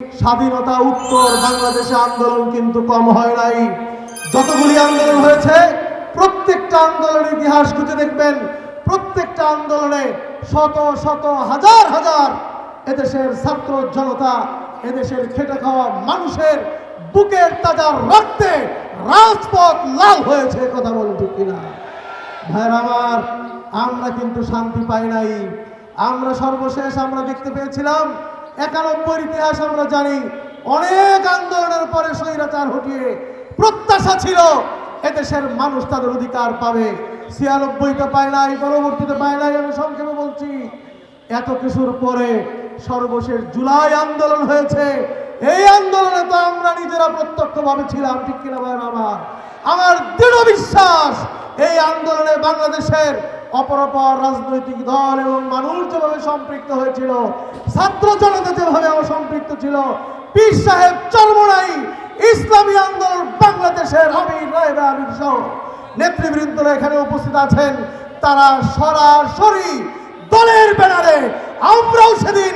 স্বাধীনতা, উত্তর বাংলাদেশে আন্দোলন কিন্তু কম হয় নাই। যতগুলি আন্দোলন হয়েছে, প্রত্যেকটা আন্দোলনের ইতিহাস খুঁজে দেখবেন। প্রত্যেকটা আন্দোলনে শত শত, হাজার হাজার এদেশের ছাত্র জনতা, এদেশের খেটে খাওয়া মানুষের বুকের তাজা রক্তে রাজপথ লাল হয়েছে, কথা বলুন কিনা? ভাইয়ের আমার, আমরা কিন্তু শান্তি পাই নাই। আমরা সর্বশেষ আমরা দেখতে পেয়েছিলাম একানব্বই ইতিহাস আমরা জানি, অনেক আন্দোলনের পরে স্বৈরাচার হটিয়ে প্রত্যাশা ছিল, এদেশের মানুষ তাদের অধিকার পাবে। ছিয়ানব্বইতে পায় নাই, পরবর্তীতে পায় নাই আমি সংক্ষেপে বলছি। এত কিছুর পরে সর্বশেষ জুলাই আন্দোলন হয়েছে। এই আন্দোলনে তো আমরা নিজেরা প্রত্যক্ষভাবে ছিলাম, ঠিক কিনা ভাই আমার? আমার দৃঢ় বিশ্বাস, এই আন্দোলনে বাংলাদেশের অপরপর রাজনৈতিক দল এবং মানুষ যেভাবে সম্পৃক্ত হয়েছিল, ছাত্র জনতা যেভাবে সম্পৃক্ত ছিল, পীর সাহেব চরমনাই ইসলামী আন্দোলন বাংলাদেশের আমির আমির সহ নেতৃবৃন্দরা এখানে উপস্থিত আছেন। তারা সরাসরি দলের ব্যানারে আমরাও সেদিন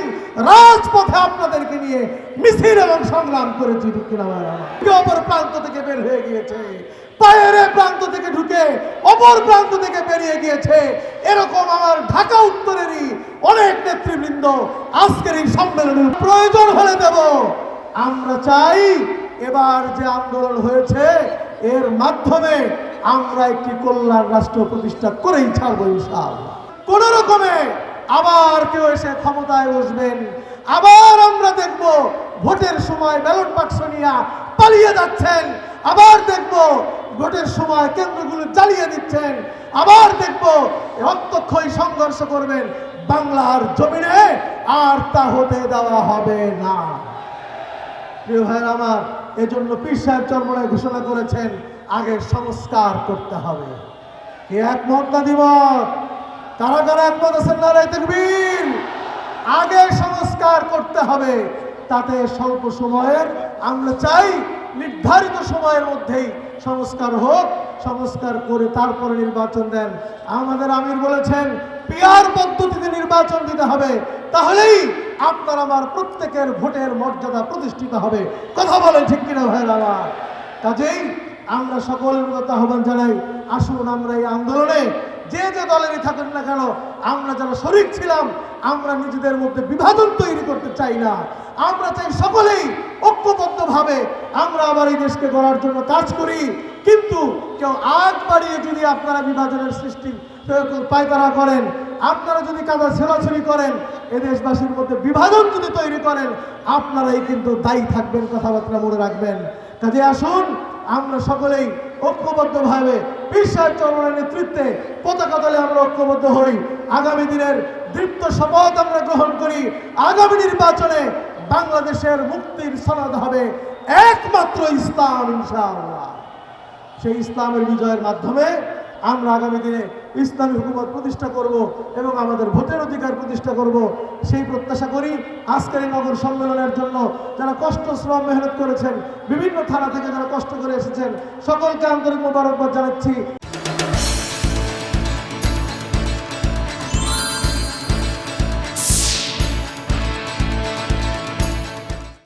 রাজপথে আপনাদেরকে নিয়ে মিছিল এবং সংগ্রাম করেছি ঠিক অপর প্রান্ত থেকে বের হয়ে গিয়েছে, পায়ের প্রান্ত থেকে ঢুকে অপর প্রান্ত থেকে বেরিয়ে গিয়েছে, এরকম আমার ঢাকা উত্তরেরই অনেক নেতৃবৃন্দ আজকের এই সম্মেলনের প্রয়োজন হলে দেব। আমরা চাই এবার যে আন্দোলন হয়েছে, এর মাধ্যমে আমরা একটি কল্যাণ রাষ্ট্র প্রতিষ্ঠা করেই ছাড়বো ইনশাআল্লাহ। কোন রকমে আবার কেউ এসে ক্ষমতায় বসবেন আবার আমরা দেখব ভোটের সময় ব্যালট বাক্স নিয়ে পালিয়ে যাচ্ছেন। আবার দেখব ভোটের সময় কেন্দ্রগুলো জ্বালিয়ে দিচ্ছেন। আবার দেখব রক্তক্ষয়ী সংঘর্ষ করবেন বাংলার জমিনে আর তা হতে দেওয়া হবে না। প্রিয় ভাইয়ের আমার, এজন্য পীর সাহেব চরমনায় ঘোষণা করেছেন, আগে সংস্কার করতে হবে। কে একমত না দিমত কারা কারা একমত আছেন না রে তকবীর? আগে সংস্কার করতে হবে। তাতে স্বল্প সময়ের, আমরা চাই নির্ধারিত সময়ের মধ্যেই সংস্কার হোক, সংস্কার করে তারপরে নির্বাচন দেন। আমাদের আমির বলেছেন, পিয়ার পদ্ধতিতে নির্বাচন দিতে হবে, তাহলেই আপনার আমার প্রত্যেকের ভোটের মর্যাদা প্রতিষ্ঠিত হবে। কথা বলেন ঠিক কিনা ভাইয়ের আমার? কাজেই আমরা সকলের মতো আহ্বান জানাই, আসুন আমরা এই আন্দোলনে যে যে দলেরই থাকুন না কেন, আমরা যারা শরিক ছিলাম, আমরা নিজেদের মধ্যে বিভাজন তৈরি করতে চাই না। আমরা চাই সকলেই ঐক্যবদ্ধভাবে আমরা আবার এই দেশকে গড়ার জন্য কাজ করি। কিন্তু কেউ আগ বাড়িয়ে যদি আপনারা বিভাজনের সৃষ্টি পায়তারা করেন, আপনারা যদি কাদা ছেলাছুরি করেন, এ দেশবাসীর মধ্যে বিভাজন যদি তৈরি করেন, আপনারাই কিন্তু দায়ী থাকবেন, কথাবার্তা মনে রাখবেন। কাজে আসুন, আমরা সকলেই ঐক্যবদ্ধভাবে বিশ্বাস চরমের নেতৃত্বে পতাকা তলে আমরা ঐক্যবদ্ধ হই। আগামী দিনের দীপ্ত শপথ আমরা গ্রহণ করি। আগামী নির্বাচনে বাংলাদেশের মুক্তির সনদ হবে একমাত্র ইসলাম, ইনশাআল্লাহ। সেই ইসলামের বিজয়ের মাধ্যমে আমরা আগামী দিনে ইসলামী হুকুমত প্রতিষ্ঠা করব এবং আমাদের ভোটের অধিকার প্রতিষ্ঠা করব। সেই প্রত্যাশা করি আজকের নগর সম্মেলনের জন্য যারা কষ্ট, শ্রম, মেহনত করেছেন, বিভিন্ন থানা থেকে যারা কষ্ট করে এসেছেন, সকলকে আন্তরিক মোবারকবাদ জানাচ্ছি।